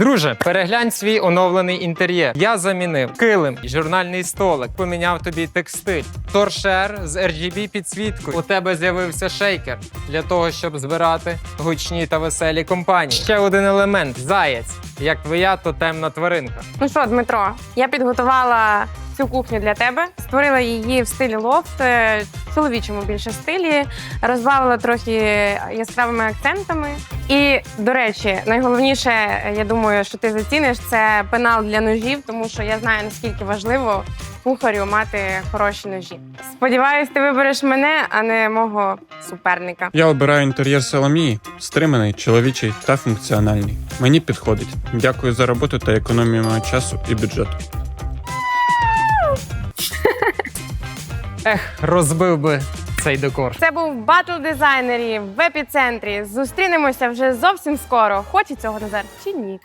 Друже, переглянь свій оновлений інтер'єр. Я замінив килим, журнальний столик, поміняв тобі текстиль, торшер з RGB підсвіткою. У тебе з'явився шейкер для того, щоб збирати гучні та веселі компанії. Ще один елемент заєць. Як твоя, то темна тваринка. Ну що, Дмитро, я підготувала цю кухню для тебе, створила її в стилі лофт, е, чоловічому більше стилі, розбавила трохи яскравими акцентами. І, до речі, найголовніше, я думаю, що ти заціниш, це пенал для ножів, тому що я знаю наскільки важливо кухарю мати хороші ножі. Сподіваюсь, ти вибереш мене, а не мого суперника. Я обираю інтер'єр Соломії, стриманий, чоловічий та функціональний. Мені підходить. Дякую за роботу та економію мого часу і бюджету. Ех, розбив би цей декор. Це був батл дизайнерів в епіцентрі. Зустрінемося вже зовсім скоро. Хоче цього Назар чи ні?